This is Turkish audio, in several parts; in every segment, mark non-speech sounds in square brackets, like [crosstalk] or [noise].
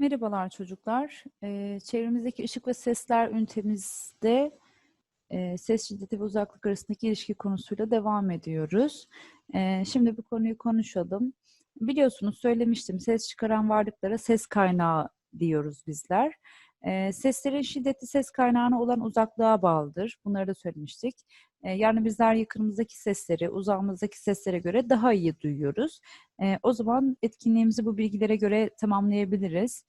Merhabalar çocuklar. Ee, çevremizdeki ışık ve sesler ünitemizde e, ses şiddeti ve uzaklık arasındaki ilişki konusuyla devam ediyoruz. Ee, şimdi bu konuyu konuşalım. Biliyorsunuz söylemiştim ses çıkaran varlıklara ses kaynağı diyoruz bizler. Ee, seslerin şiddeti ses kaynağına olan uzaklığa bağlıdır. Bunları da söylemiştik. Yani bizler yakınımızdaki sesleri, uzağımızdaki seslere göre daha iyi duyuyoruz. O zaman etkinliğimizi bu bilgilere göre tamamlayabiliriz.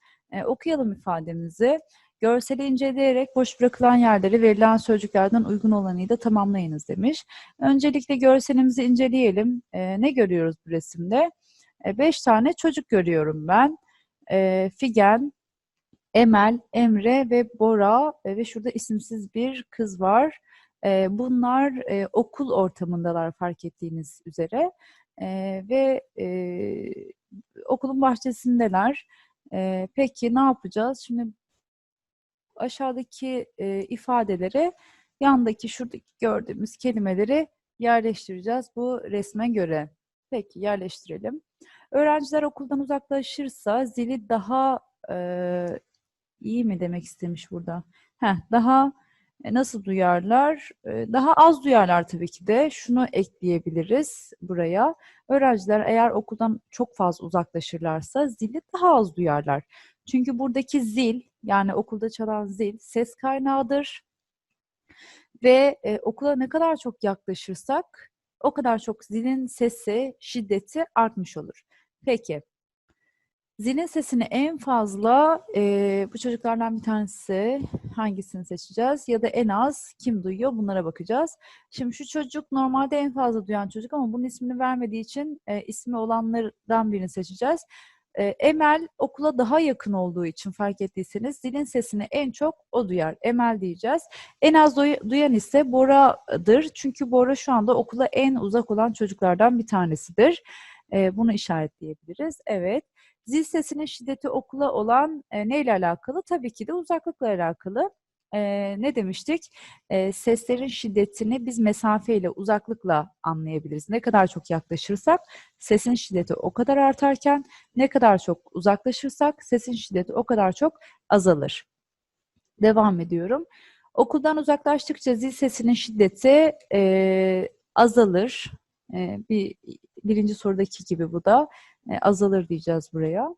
Okuyalım ifademizi. Görseli inceleyerek boş bırakılan yerleri verilen sözcüklerden uygun olanıyla tamamlayınız demiş. Öncelikle görselimizi inceleyelim. Ne görüyoruz bu resimde? Beş tane çocuk görüyorum ben. Figen, Emel, Emre ve Bora ve şurada isimsiz bir kız var. Bunlar okul ortamındalar fark ettiğiniz üzere ve okulun bahçesindeler. Peki ne yapacağız? Şimdi aşağıdaki e, ifadelere yandaki şuradaki gördüğümüz kelimeleri yerleştireceğiz bu resme göre. Peki yerleştirelim. Öğrenciler okuldan uzaklaşırsa zili daha e, iyi mi demek istemiş burada? Heh, daha nasıl duyarlar? E, daha az duyarlar tabii ki de. Şunu ekleyebiliriz buraya. Öğrenciler eğer okuldan çok fazla uzaklaşırlarsa zili daha az duyarlar. Çünkü buradaki zil yani okulda çalan zil ses kaynağıdır. Ve e, okula ne kadar çok yaklaşırsak o kadar çok zilin sesi, şiddeti artmış olur. Peki. Zilin sesini en fazla e, bu çocuklardan bir tanesi hangisini seçeceğiz ya da en az kim duyuyor bunlara bakacağız. Şimdi şu çocuk normalde en fazla duyan çocuk ama bunun ismini vermediği için e, ismi olanlardan birini seçeceğiz. E, Emel okula daha yakın olduğu için fark ettiyseniz zilin sesini en çok o duyar. Emel diyeceğiz. En az duy- duyan ise Bora'dır. Çünkü Bora şu anda okula en uzak olan çocuklardan bir tanesidir. E, bunu işaretleyebiliriz. Evet. Zil sesinin şiddeti okula olan e, neyle alakalı? Tabii ki de uzaklıkla alakalı. E, ne demiştik? E, seslerin şiddetini biz mesafeyle, uzaklıkla anlayabiliriz. Ne kadar çok yaklaşırsak sesin şiddeti o kadar artarken ne kadar çok uzaklaşırsak sesin şiddeti o kadar çok azalır. Devam ediyorum. Okuldan uzaklaştıkça zil sesinin şiddeti e, azalır. E, bir birinci sorudaki gibi bu da e, azalır diyeceğiz buraya.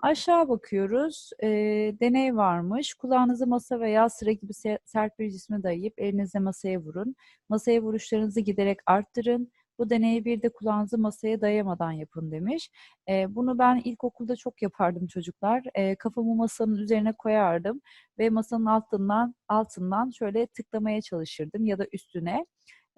Aşağı bakıyoruz. E, deney varmış. Kulağınızı masa veya sıra gibi se- sert bir cisme dayayıp elinizle masaya vurun. Masaya vuruşlarınızı giderek arttırın. Bu deneyi bir de kulağınızı masaya dayamadan yapın demiş. E, bunu ben ilkokulda çok yapardım çocuklar. E, kafamı masanın üzerine koyardım ve masanın altından altından şöyle tıklamaya çalışırdım ya da üstüne.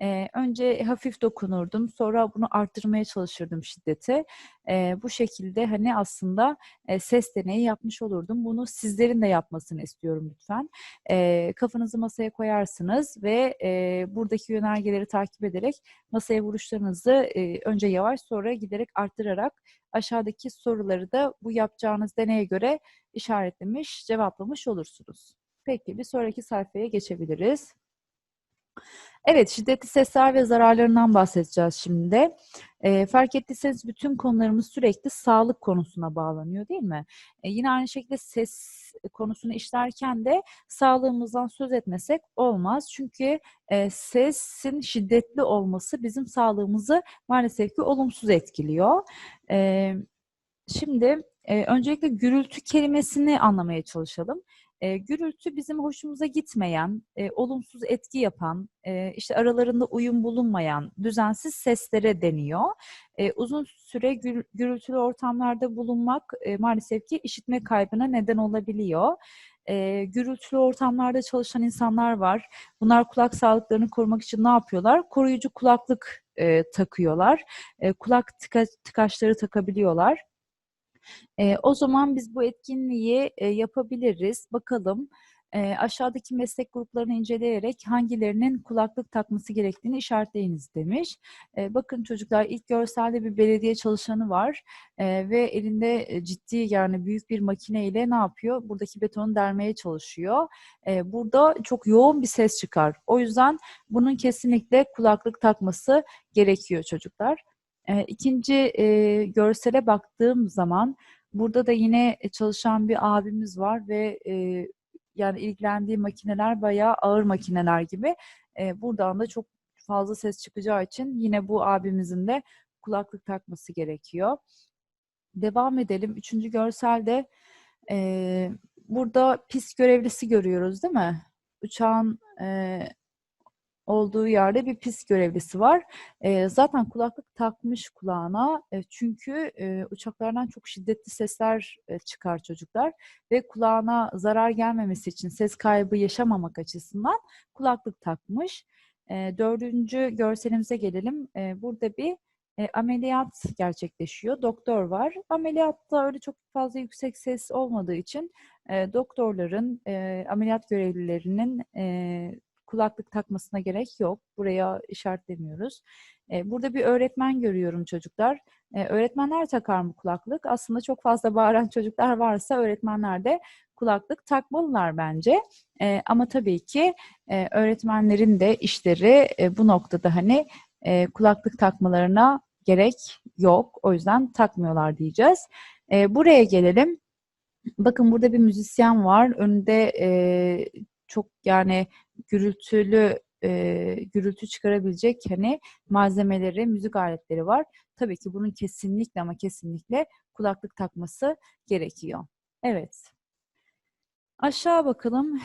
Ee, önce hafif dokunurdum, sonra bunu arttırmaya çalışırdım şiddeti. Ee, bu şekilde hani aslında e, ses deneyi yapmış olurdum. Bunu sizlerin de yapmasını istiyorum lütfen. Ee, kafanızı masaya koyarsınız ve e, buradaki yönergeleri takip ederek masaya vuruşlarınızı e, önce yavaş sonra giderek arttırarak aşağıdaki soruları da bu yapacağınız deneye göre işaretlemiş, cevaplamış olursunuz. Peki bir sonraki sayfaya geçebiliriz. Evet, şiddetli sesler ve zararlarından bahsedeceğiz şimdi. E, fark ettiyseniz bütün konularımız sürekli sağlık konusuna bağlanıyor değil mi? E, yine aynı şekilde ses konusunu işlerken de sağlığımızdan söz etmesek olmaz. Çünkü e, sesin şiddetli olması bizim sağlığımızı maalesef ki olumsuz etkiliyor. E, şimdi e, öncelikle gürültü kelimesini anlamaya çalışalım. E, gürültü bizim hoşumuza gitmeyen, e, olumsuz etki yapan, e, işte aralarında uyum bulunmayan düzensiz seslere deniyor. E, uzun süre gür, gürültülü ortamlarda bulunmak e, maalesef ki işitme kaybına neden olabiliyor. E, gürültülü ortamlarda çalışan insanlar var. Bunlar kulak sağlıklarını korumak için ne yapıyorlar? Koruyucu kulaklık e, takıyorlar. E, kulak tıka, tıkaçları takabiliyorlar. E, o zaman biz bu etkinliği e, yapabiliriz. Bakalım e, aşağıdaki meslek gruplarını inceleyerek hangilerinin kulaklık takması gerektiğini işaretleyiniz demiş. E, bakın çocuklar ilk görselde bir belediye çalışanı var e, ve elinde ciddi yani büyük bir makine ile ne yapıyor? Buradaki betonu delmeye çalışıyor. E, burada çok yoğun bir ses çıkar. O yüzden bunun kesinlikle kulaklık takması gerekiyor çocuklar. E, ikinci e, görsele baktığım zaman Burada da yine e, çalışan bir abimiz var ve e, yani ilgilendiği makineler bayağı ağır makineler gibi. E, buradan da çok fazla ses çıkacağı için yine bu abimizin de kulaklık takması gerekiyor. Devam edelim. Üçüncü görselde e, burada pist görevlisi görüyoruz değil mi? Uçağın e, olduğu yerde bir pist görevlisi var. E, zaten kulaklık takmış kulağına e, çünkü e, uçaklardan çok şiddetli sesler e, çıkar çocuklar ve kulağına zarar gelmemesi için ses kaybı yaşamamak açısından kulaklık takmış. E, dördüncü görselimize gelelim. E, burada bir e, ameliyat gerçekleşiyor. Doktor var. Ameliyatta öyle çok fazla yüksek ses olmadığı için e, doktorların, e, ameliyat görevlilerinin e, kulaklık takmasına gerek yok. Buraya işaretlemiyoruz. E, burada bir öğretmen görüyorum çocuklar. E, öğretmenler takar mı kulaklık? Aslında çok fazla bağıran [laughs] çocuklar varsa öğretmenler de kulaklık takmalılar bence. E, ama tabii ki e, öğretmenlerin de işleri e, bu noktada hani e, kulaklık takmalarına gerek yok. O yüzden takmıyorlar diyeceğiz. E, buraya gelelim. Bakın burada bir müzisyen var. Önünde e, çok yani gürültülü e, gürültü çıkarabilecek hani malzemeleri, müzik aletleri var. Tabii ki bunun kesinlikle ama kesinlikle kulaklık takması gerekiyor. Evet. Aşağı bakalım.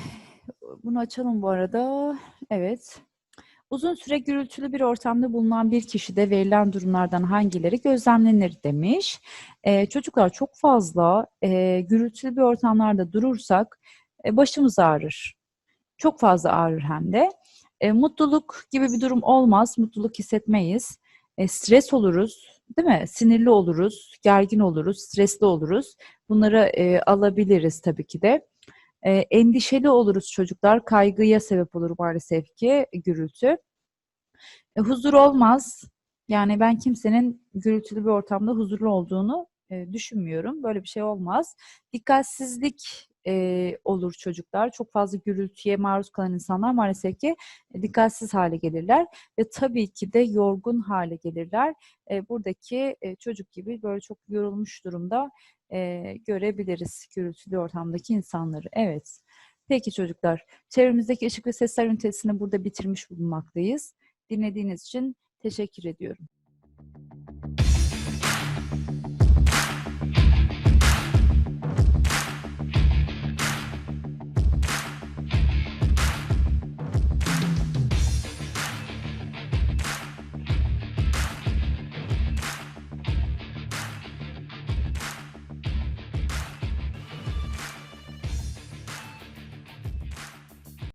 Bunu açalım bu arada. Evet. Uzun süre gürültülü bir ortamda bulunan bir kişide verilen durumlardan hangileri gözlemlenir demiş. Ee, çocuklar çok fazla e, gürültülü bir ortamlarda durursak e, başımız ağrır. Çok fazla ağrır hem de. E, mutluluk gibi bir durum olmaz. Mutluluk hissetmeyiz. E, stres oluruz, değil mi? Sinirli oluruz, gergin oluruz, stresli oluruz. Bunları e, alabiliriz tabii ki de. E, endişeli oluruz çocuklar. Kaygıya sebep olur maalesef ki gürültü. E, huzur olmaz. Yani ben kimsenin gürültülü bir ortamda huzurlu olduğunu e, düşünmüyorum. Böyle bir şey olmaz. Dikkatsizlik e, olur çocuklar. Çok fazla gürültüye maruz kalan insanlar maalesef ki dikkatsiz hale gelirler ve tabii ki de yorgun hale gelirler. E, buradaki e, çocuk gibi böyle çok yorulmuş durumda e, görebiliriz gürültülü ortamdaki insanları. Evet. Peki çocuklar, çevremizdeki ışık ve sesler ünitesini burada bitirmiş bulunmaktayız. Dinlediğiniz için teşekkür ediyorum.